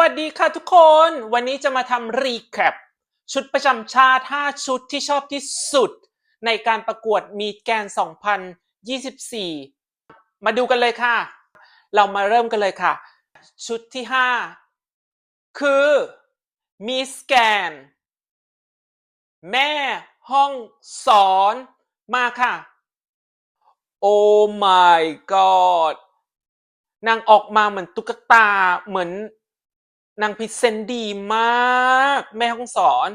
วัสดีค่ะทุกคน วันนี้จะมาทำรีแคปชุดประจำชาติ 5 ชุดที่ชอบที่สุด ในการประกวดมีแกน 2024 มาดูกันเลยค่ะ เรามาเริ่มกันเลยค่ะ ชุดที่ 5 คือมีสแกน แม่ห้องสอนมาค่ะ โอ้ my god นางออกมาเหมือนตุ๊กตาเหมือน นางพรีเซนดีมาก แม่ห้องสอน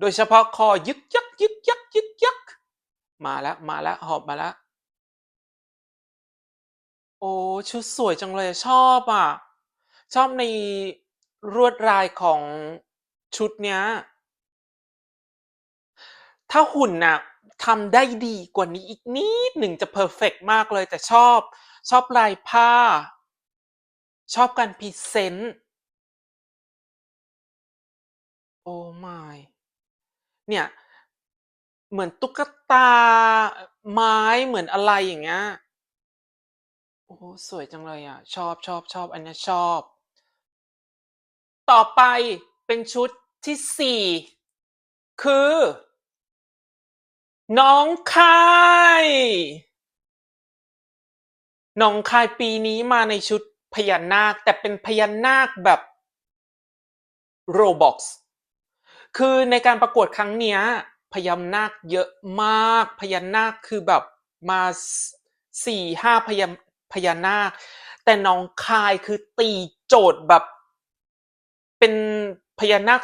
โดยเฉพาะคอยึกยักยึกยักยึกยักมาแล้วมาแล้วหอบมาแล้วโอ้ชุดสวยจังเลยชอบอะ ชอบในรวดลายของชุดเนี้ย ถ้าหุ่นน่ะทำได้ดีกว่านี้อีกนิดหนึ่งจะเพอร์เฟกต์มากเลยแต่ชอบ ชอบลายผ้า ชอบการพรีเซนต์ โอ้ my เนี่ย เหมือนตุ๊กตาไม้เหมือนอะไรอย่างเงี้ย โอ้ สวยจังเลยอะ ชอบชอบชอบอันเนี้ยชอบ ต่อไปเป็นชุดที่สี่คือ น้องคายน้องคายปีนี้มาในชุด พญานาคแต่เป็นพญานาคแบบโรบ็อกซ์คือในการประกวดครั้งเนี้ยพญานาคเยอะมากพญานาคคือแบบมาสี่ห้าพญาพญานาค แต่น้องคายคือตีโจทย์แบบ เป็นพญานาค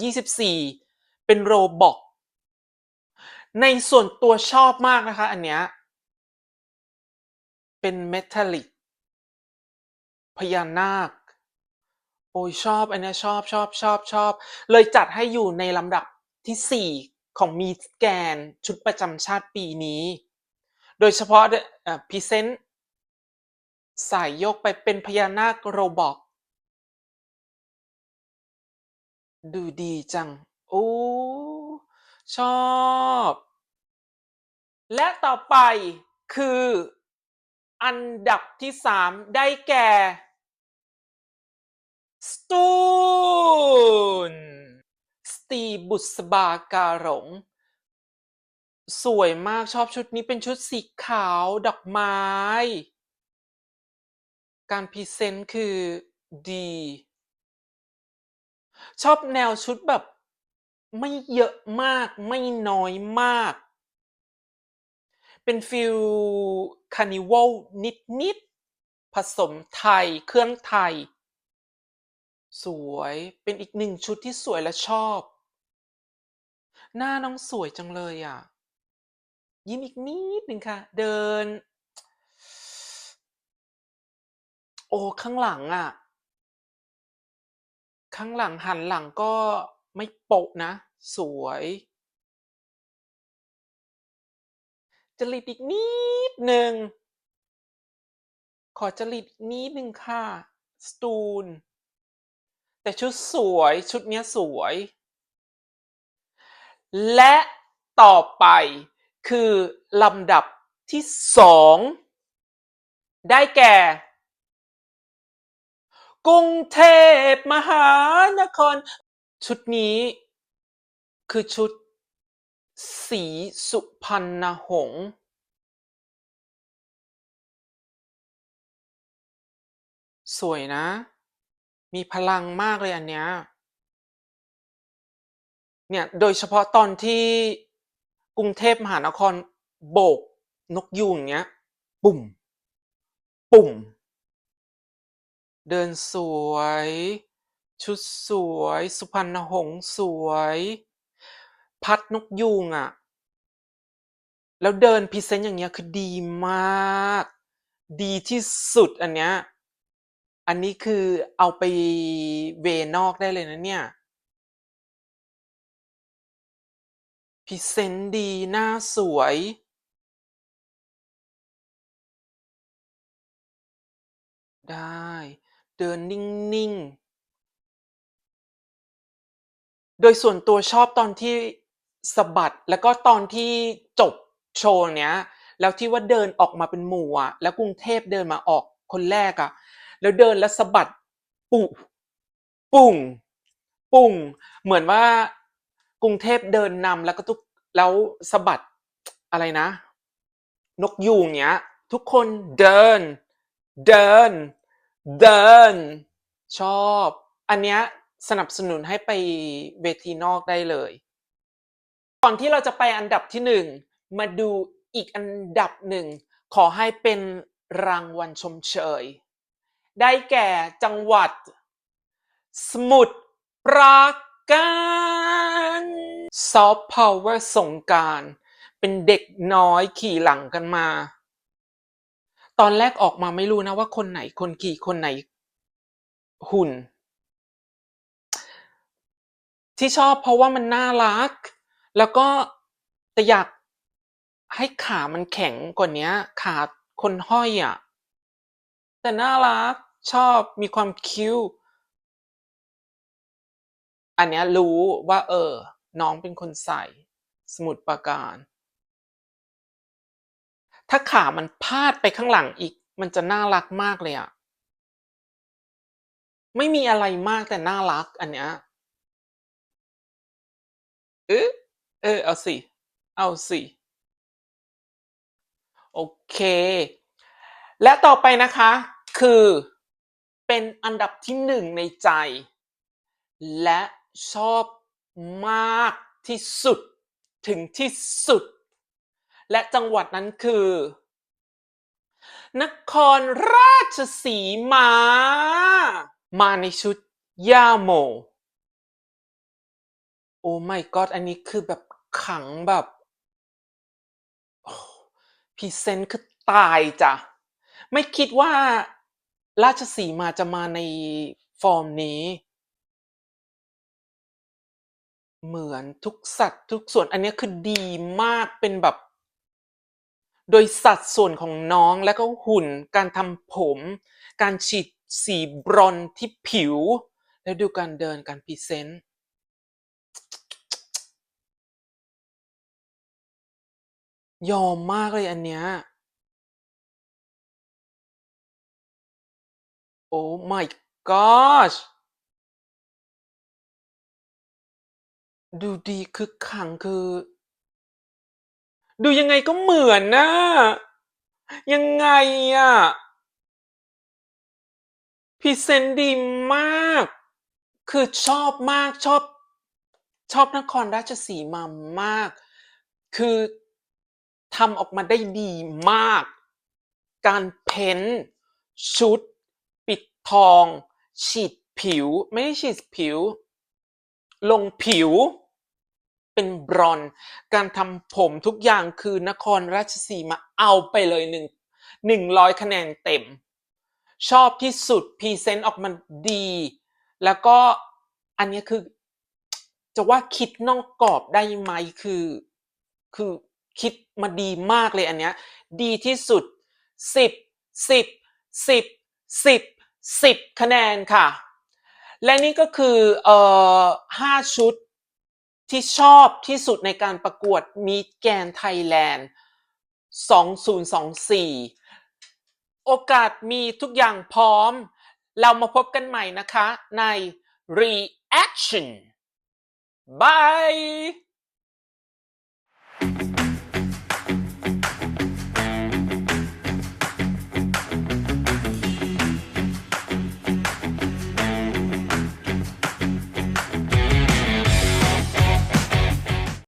2024 เป็นโรบอกในส่วนตัวชอบมากนะคะ อันเนี้ยเป็นเมทัลลิก พญานาค โอ้ยชอบอันนี้ชอบชอบชอบชอบ เลยจัดให้อยู่ในลำดับที่สี่ของมีแกนชุดประจำชาติปีนี้ โดยเฉพาะพรีเซนต์สายยกไปเป็นพญานาคโรบอกดูดีจัง โอ้ ชอบ และต่อไปคืออันดับที่สามได้แก่ สตูนสตีบุษบาการหลงสวยมากชอบชุดนี้เป็นชุดสีขาวดอกไม้ การพรีเซนต์คือดี ชอบแนวชุดแบบ ไม่เยอะมากไม่น้อยมาก เป็นฟิลคานิวัลนิด ๆ ผสมไทยเครื่องไทย สวย เป็นอีกหนึ่งชุดที่สวยและชอบ หน้าน้องสวยจังเลยอะ ยิ้มอีกนิดหนึ่งค่ะ เดิน โอ้ ข้างหลังอะ ข้างหลังหันหลังก็ไม่โปะนะ สวยจริตอีกนิดหนึ่ง ขอจริตอีกนิดหนึ่งค่ะ สตูน แต่ชุดสวยชุดเนี้ยสวย และต่อไปคือลำดับที่สองได้แก่ กรุงเทพมหานคร ชุดนี้ คือชุด สีสุพรรณหงษ์สวยนะ มีพลังมากเลยอันเนี้ย เนี่ย โดยเฉพาะตอนที่กรุงเทพมหานครโบกนกยูงอย่างเงี้ย ปุ่ม ปุ่ม เดินสวย ชุดสวย สุพรรณหงษ์สวย พัดนกยูงอะแล้วเดินพรีเซนต์อย่างเงี้ยคือดีมาก ดีที่สุดอันเนี้ย อันนี้คือเอาไปเวนอกได้เลยนะเนี่ยพรีเซนต์ดี หน้าสวย ได้ เดินนิ่ง ๆ โดยส่วนตัวชอบตอนที่สะบัดแล้วก็ตอนที่จบโชว์เนี้ย แล้วที่ว่าเดินออกมาเป็นหมู่อะแล้วกรุงเทพเดินมาออกคนแรกอะ แล้วเดินแล้วสะบัดปุปุ่งปุ้งเหมือนว่ากรุงเทพเดินนำแล้วก็ทุกแล้วสะบัดอะไรนะ นกยูงเนี้ย ทุกคนเดิน เดิน เดิน ชอบ อันเนี้ยสนับสนุนให้ไปเวทีนอกได้เลย ก่อนที่เราจะไปอันดับที่หนึ่งมาดูอีกอันดับหนึ่งขอให้เป็นรางวัลชมเชย ได้แก่จังหวัด สมุทรปราการซอฟต์พาวเวอร์สงการเป็นเด็กน้อยขี่หลังกันมา ตอนแรกออกมาไม่รู้นะว่าคนไหนคนขี่คนไหนหุ่น ที่ชอบเพราะว่ามันน่ารัก แล้วก็แต่อยากให้ขามันแข็งกว่านี้ขาคนห้อยอะ แต่น่ารัก ชอบมีความคิ้ว อันเนี้ยรู้ว่า เออ น้องเป็นคนใส่ สมุดปราการ ถ้าขามันพาดไปข้างหลังอีก มันจะน่ารักมากเลยอะไม่มีอะไรมากแต่น่ารัก อันเนี้ยเออเออเอาสิ เอาสิ โอเค และต่อไปนะคะคือ เป็นอันดับที่หนึ่งในใจ และชอบมากที่สุดถึงที่สุด และจังหวัดนั้นคือ นครราชสีมา มาในชุดย่าโม โอ้ my god อันนี้คือแบบขังแบบพรีเซนต์คือตายจ้ะ ไม่คิดว่า ราชสีมาจะมาในฟอร์มนี้ เหมือนทุกสัดทุกส่วนอันนี้คือดีมากเป็นแบบ โดยสัดส่วนของน้องแล้วก็หุ่น การทำผม การฉีดสีบรอนที่ผิว แล้วดูการเดินการพรีเซนต์ยอมมากเลยอันเนี้ย โอ้ my gosh ดูดีคึกขังคือ ดูยังไงก็เหมือนนะ ยังไงอะพรีเซนต์ดีมาก คือชอบมากชอบ ชอบนครราชสีมามาก คือทำออกมาได้ดีมาก การเพ้นชุด ทอง ฉีดผิว ไม่ได้ฉีดผิว ลงผิว เป็นบรอน การทำผมทุกอย่างคือนครราชสีมาเอาไปเลยหนึ่งหนึ่งร้อยคะแนนเต็ม ชอบที่สุดพรีเซนต์ออกมาดี แล้วก็อันนี้คือ จะว่าคิดนอกกรอบได้ไหมคือ คือคิดมาดีมากเลยอันเนี้ย ดีที่สุดสิบสิบสิบสิบ สิบคะแนนค่ะ และนี่ก็คือเอ่อห้าชุดที่ชอบที่สุดในการประกวดมีแกนไทยแลนด์ 2024 โอกาสมีทุกอย่างพร้อม เรามาพบกันใหม่นะคะใน Reaction Bye